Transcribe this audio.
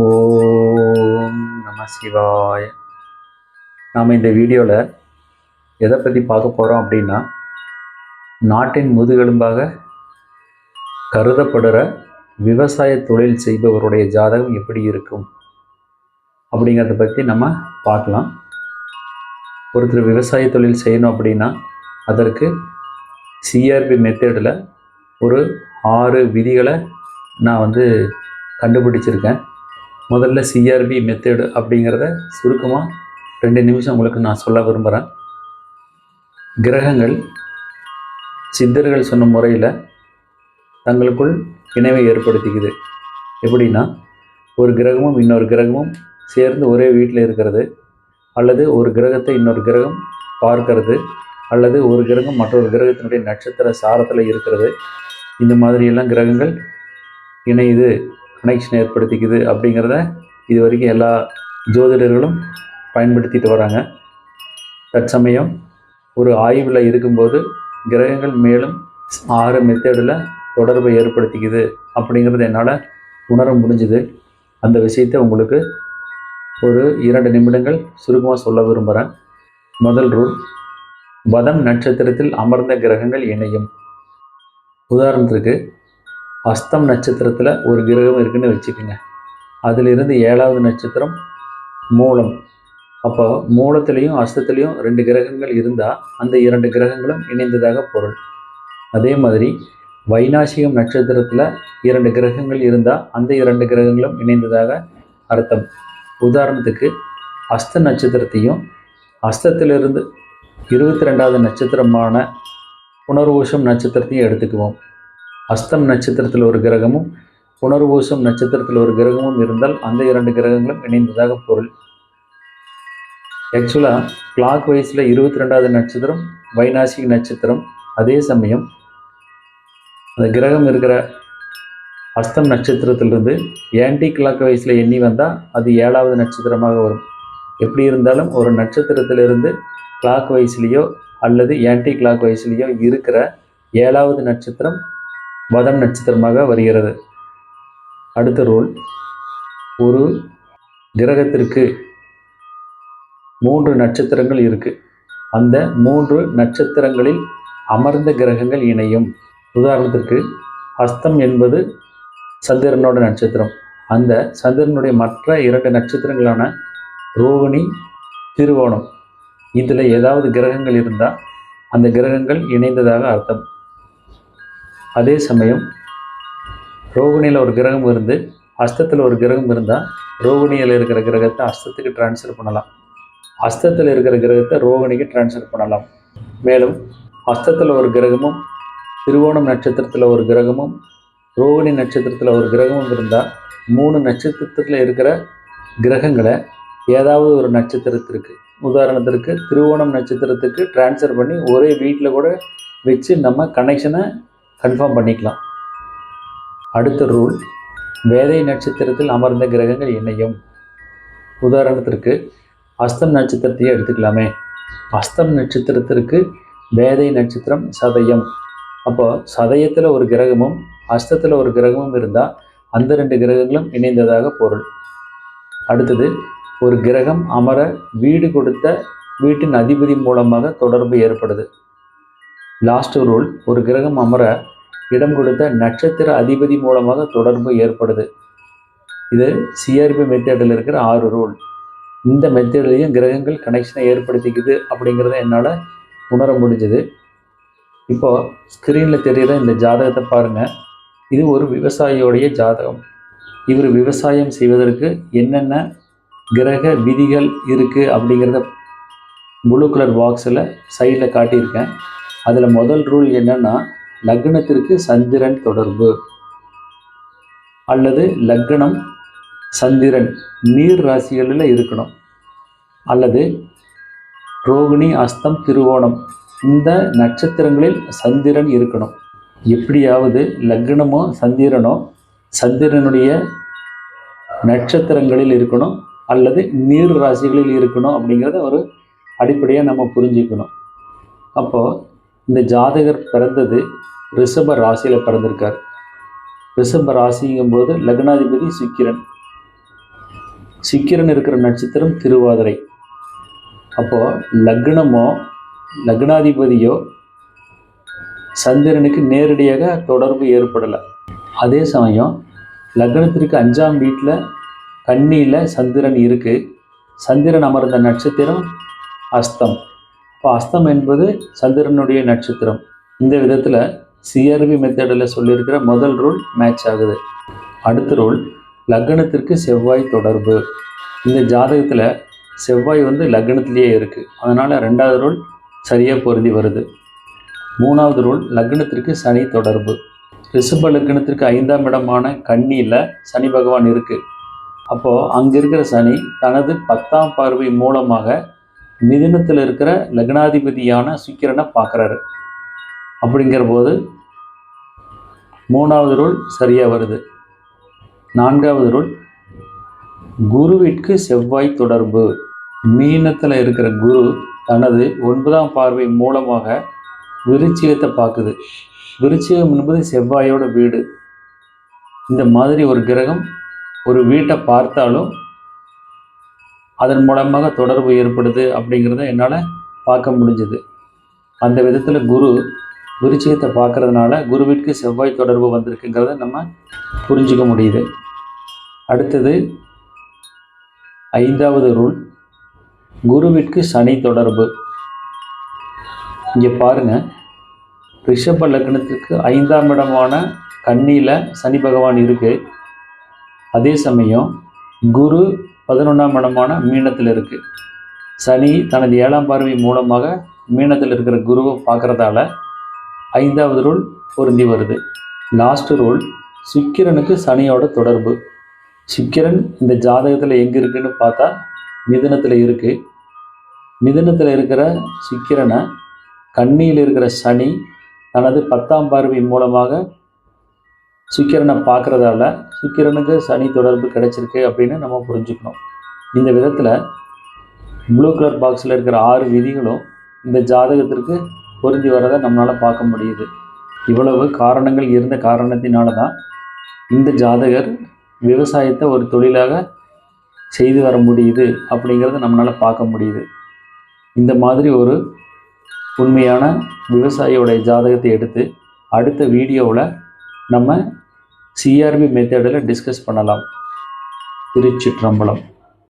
ஓம் நம சிவாய். நாம் இந்த வீடியோவில் எதை பற்றி பார்க்க போகிறோம் அப்படின்னா நாட்டின் முதுகெலும்பாக கருதப்படுற விவசாய தொழில் செய்பவருடைய ஜாதகம் எப்படி இருக்கும்? அப்படிங்கிறத பற்றி நம்ம பார்க்கலாம். ஒருத்தர் விவசாய தொழில் செய்யணும் அப்படின்னா அதற்கு சிஆர்பி மெத்தடில் ஒரு ஆறு விதிகளை நான் வந்து கண்டுபிடிச்சிருக்கேன். முதல்ல சிஆர்பி மெத்தேடு அப்படிங்கிறத சுருக்கமாக ரெண்டு நிமிஷம் உங்களுக்கு நான் சொல்ல விரும்புகிறேன் கிரகங்கள் சித்தர்கள் சொன்ன முறையில் தங்களுக்குள் இணைவை ஏற்படுத்திக்குது. எப்படின்னா ஒரு கிரகமும் இன்னொரு கிரகமும் சேர்ந்து ஒரே வீட்டில் இருக்கிறது அல்லது ஒரு கிரகத்தை இன்னொரு கிரகம் பார்க்கறது அல்லது ஒரு கிரகம் மற்றொரு கிரகத்தினுடைய நட்சத்திர சாரத்தில் இருக்கிறது. இந்த மாதிரியெல்லாம் கிரகங்கள் இணையுது. கனெக்ஷன் ஏற்படுத்திக்குது அப்படிங்கிறத இது வரைக்கும் எல்லா ஜோதிடர்களும் பயன்படுத்திட்டு வராங்க. தற்சமயம் ஒரு ஆய்வில் இருக்கும்போது கிரகங்கள் மேலும் ஆறு மெத்தேடில் தொடர்பை ஏற்படுத்திக்குது அப்படிங்கிறது என்னால் உணர முடிஞ்சுது. அந்த விஷயத்தை உங்களுக்கு ஒரு இரண்டு நிமிடங்கள் சுருக்கமாக சொல்ல விரும்புகிறேன் முதல் ரூல் வதம் நட்சத்திரத்தில் அமர்ந்த கிரகங்கள் இணையும். உதாரணத்திற்கு அஸ்தம் நட்சத்திரத்தில் ஒரு கிரகம் இருக்குன்னு வச்சுக்கோங்க. அதிலிருந்து ஏழாவது நட்சத்திரம் மூலம். அப்போ மூலத்திலையும் அஸ்தத்துலேயும் ரெண்டு கிரகங்கள் இருந்தால் அந்த இரண்டு கிரகங்களும் இணைந்ததாக பொருள். அதே மாதிரி வைநாசிகம் நட்சத்திரத்தில் இரண்டு கிரகங்கள் இருந்தால் அந்த இரண்டு கிரகங்களும் இணைந்ததாக அர்த்தம். உதாரணத்துக்கு அஸ்த நட்சத்திரத்தையும் அஸ்தத்திலிருந்து இருபத்தி ரெண்டாவது நட்சத்திரமான புனர்வூஷம் நட்சத்திரத்தையும் எடுத்துக்குவோம். அஸ்தம் நட்சத்திரத்தில் ஒரு கிரகமும் புனர்வூசம் நட்சத்திரத்தில் ஒரு கிரகமும் இருந்தால் அந்த இரண்டு கிரகங்களும் இணைந்ததாக பொருள். ஆக்சுவலாக கிளாக் வைஸில் இருபத்தி ரெண்டாவது நட்சத்திரம் வைநாசிக் நட்சத்திரம் அதே சமயம் அந்த கிரகம் இருக்கிற அஸ்தம் நட்சத்திரத்திலிருந்து ஆன்டி கிளாக் வைஸில் எண்ணி வந்தால் அது ஏழாவது நட்சத்திரமாக வரும். எப்படி இருந்தாலும் ஒரு நட்சத்திரத்திலிருந்து கிளாக் வைஸ்லேயோ அல்லது ஆன்டி கிளாக் வைஸ்லேயோ இருக்கிற ஏழாவது நட்சத்திரம் வதம் நட்சத்திரமாக வருகிறது. அடுத்த ரோல் ஒரு கிரகத்திற்கு மூன்று நட்சத்திரங்கள் இருக்குது அந்த மூன்று நட்சத்திரங்களில் அமர்ந்த கிரகங்கள் இணையும். உதாரணத்திற்கு அஸ்தம் என்பது சந்திரனோட நட்சத்திரம். அந்த சந்திரனுடைய மற்ற இரண்டு நட்சத்திரங்களான ரோகிணி திருவோணம். இதில் ஏதாவது கிரகங்கள் இருந்தால் அந்த கிரகங்கள் இணைந்ததாக அர்த்தம். அதே சமயம் ரோகிணியில் ஒரு கிரகம் இருந்து அஸ்தத்தில் ஒரு கிரகம் இருந்தால் ரோகிணியில் இருக்கிற கிரகத்தை அஸ்தத்துக்கு ட்ரான்ஸ்ஃபர் பண்ணலாம். அஸ்தத்தில் இருக்கிற கிரகத்தை ரோகிணிக்கு ட்ரான்ஸ்ஃபர் பண்ணலாம். மேலும் அஸ்தத்தில் ஒரு கிரகமும் திருவோணம் நட்சத்திரத்தில் ஒரு கிரகமும் ரோகிணி நட்சத்திரத்தில் ஒரு கிரகமும் இருந்தால் மூணு நட்சத்திரத்தில் இருக்கிற கிரகங்களை ஏதாவது ஒரு நட்சத்திரத்திற்கு உதாரணத்திற்கு திருவோணம் நட்சத்திரத்துக்கு ட்ரான்ஸ்ஃபர் பண்ணி ஒரே வீட்டில் கூட வச்சு நம்ம கனெக்ஷனை கன்ஃபார்ம் பண்ணிக்கலாம். அடுத்த ரூல் வேதை நட்சத்திரத்தில் அமர்ந்த கிரகங்கள் இணையும் உதாரணத்திற்கு அஸ்தம் நட்சத்திரத்தையே எடுத்துக்கலாமே. அஸ்தம் நட்சத்திரத்திற்கு வேதை நட்சத்திரம் சதயம். அப்போ சதயத்தில் ஒரு கிரகமும் அஸ்தத்தில் ஒரு கிரகமும் இருந்தால் அந்த ரெண்டு கிரகங்களும் இணைந்ததாக பொருள். அடுத்தது ஒரு கிரகம் அமர வீடு கொடுத்த வீட்டின் அதிபதி மூலமாக தொடர்பு ஏற்படுது. லாஸ்ட் ரூல் ஒரு கிரகம் அமர இடம் கொடுத்த நட்சத்திர அதிபதி மூலமாக தொடர்பு ஏற்படுது. இது சிஆர்பி மெத்தேடில் இருக்கிற ஆறு ரூல். இந்த மெத்தேட்லேயும் கிரகங்கள் கனெக்ஷனை ஏற்படுத்திக்குது அப்படிங்கிறத என்னால் உணர முடிஞ்சது. இப்போது ஸ்க்ரீனில் தெரிகிற இந்த ஜாதகத்தை பாருங்கள் இது ஒரு விவசாயியோடைய ஜாதகம். இவர் விவசாயம் செய்வதற்கு என்னென்ன கிரக விதிகள் இருக்குது அப்படிங்கிறத ப்ளூ கலர் பாக்ஸில் சைடில் காட்டியிருக்கேன். அதில் முதல் ரூல் என்னென்னா லக்னத்திற்கு சந்திரன் தொடர்பு. அல்லது லக்னம் சந்திரன் நீர் ராசிகளில் இருக்கணும். அல்லது ரோகிணி அஸ்தம் திருவோணம் இந்த நட்சத்திரங்களில் சந்திரன் இருக்கணும். எப்படியாவது லக்னமோ சந்திரனோ சந்திரனுடைய நட்சத்திரங்களில் இருக்கணும். அல்லது நீர் ராசிகளில் இருக்கணும் அப்படிங்கிறத ஒரு அடிப்படையாக நம்ம புரிஞ்சுக்கணும். அப்போது இந்த ஜாதகர் பிறந்தது ரிஷப ராசியில் பிறந்திருக்கார். ரிஷப ராசிங்கும்போது லக்னாதிபதி சுக்கிரன். சுக்கிரன் இருக்கிற நட்சத்திரம் திருவாதிரை. அப்போது லக்னமோ லக்னாதிபதியோ சந்திரனுக்கு நேரடியாக தொடர்பு ஏற்படலை. அதே சமயம் லக்னத்திற்கு அஞ்சாம் வீட்டில் கன்னியில் சந்திரன் இருக்குது சந்திரன் அமர்ந்த நட்சத்திரம் அஸ்தம். இப்போ அஸ்தம் என்பது சந்திரனுடைய நட்சத்திரம். இந்த விதத்தில் சிஆர்பி மெத்தடில் சொல்லியிருக்கிற முதல் ரூல் மேட்ச் ஆகுது. அடுத்த ரூல் லக்னத்திற்கு செவ்வாய் தொடர்பு. இந்த ஜாதகத்தில் செவ்வாய் வந்து லக்னத்திலேயே இருக்குது அதனால் ரெண்டாவது ரூல் சரியாக பொருந்தி வருது. மூணாவது ரூல் லக்னத்திற்கு சனி தொடர்பு. ரிஷப லக்னத்திற்கு ஐந்தாம் இடமான கன்னியில் சனி பகவான் இருக்குது அப்போது அங்கே இருக்கிற சனி தனது பத்தாம் பார்வை மூலமாக மிதினத்தில் இருக்கிற லக்னாதிபதியான சுக்கிரனை பார்க்குறாரு. அப்படிங்கிற போது மூணாவது ரூல் சரியாக வருது. நான்காவது ரூல் குருவிற்கு செவ்வாய் தொடர்பு. மீனத்தில் இருக்கிற குரு தனது ஒன்பதாம் பார்வை மூலமாக விருச்சிகத்தை பார்க்குது. விருச்சிகம் என்பது செவ்வாயோட வீடு. இந்த மாதிரி ஒரு கிரகம் ஒரு வீட்டை பார்த்தாலும் அதன் மூலமாக தொடர்பு ஏற்படுது அப்படிங்கிறத என்னால் பார்க்க முடிஞ்சுது. அந்த விதத்தில் குரு விருச்சிகத்தை பார்க்கறதுனால குருவிற்கு செவ்வாய் தொடர்பு வந்திருக்குங்கிறத நம்ம புரிஞ்சுக்க முடியுது. அடுத்தது ஐந்தாவது ரூல் குருவிற்கு சனி தொடர்பு. இங்கே பாருங்க ரிஷப லக்னத்துக்கு ஐந்தாம் இடமான கன்னியில் சனி பகவான் இருக்குது அதே சமயம் குரு பதினொன்றாம் இடமான மீனத்தில் இருக்குது சனி தனது ஏழாம் பார்வை மூலமாக மீனத்தில் இருக்கிற குருவை பார்க்குறதால ஐந்தாவது ரூல் பொருந்தி வருது. லாஸ்ட் ரூல் சுக்கிரனுக்கு சனியோட தொடர்பு. சுக்கிரன் இந்த ஜாதகத்தில் எங்கே இருக்குன்னு பார்த்தா மிதனத்தில் இருக்குது மிதனத்தில் இருக்கிற சுக்கிரனை கண்ணியில் இருக்கிற சனி தனது பத்தாம் பார்வை மூலமாக சுக்கிரனை பார்க்குறதால சுக்கிரனுக்கு சனி தொடர்பு கிடைச்சிருக்கு அப்படின்னு நம்ம புரிஞ்சுக்கணும். இந்த விதத்தில் ப்ளூ கலர் பாக்ஸில் இருக்கிற ஆறு விதிகளும் இந்த ஜாதகத்திற்கு பொருந்தி வரதை நம்மளால் பார்க்க முடியுது. இவ்வளவு காரணங்கள் இருந்த காரணத்தினால தான் இந்த ஜாதகர் விவசாயத்தை ஒரு தொழிலாக செய்து வர முடியுது அப்படிங்கிறத நம்மளால் பார்க்க முடியுது. இந்த மாதிரி ஒரு உண்மையான விவசாயியோடைய ஜாதகத்தை எடுத்து அடுத்த வீடியோவில் நம்ம சிஆர்பி மெத்தடில் டிஸ்கஸ் பண்ணலாம். திருச்சிற்றம்பலம்.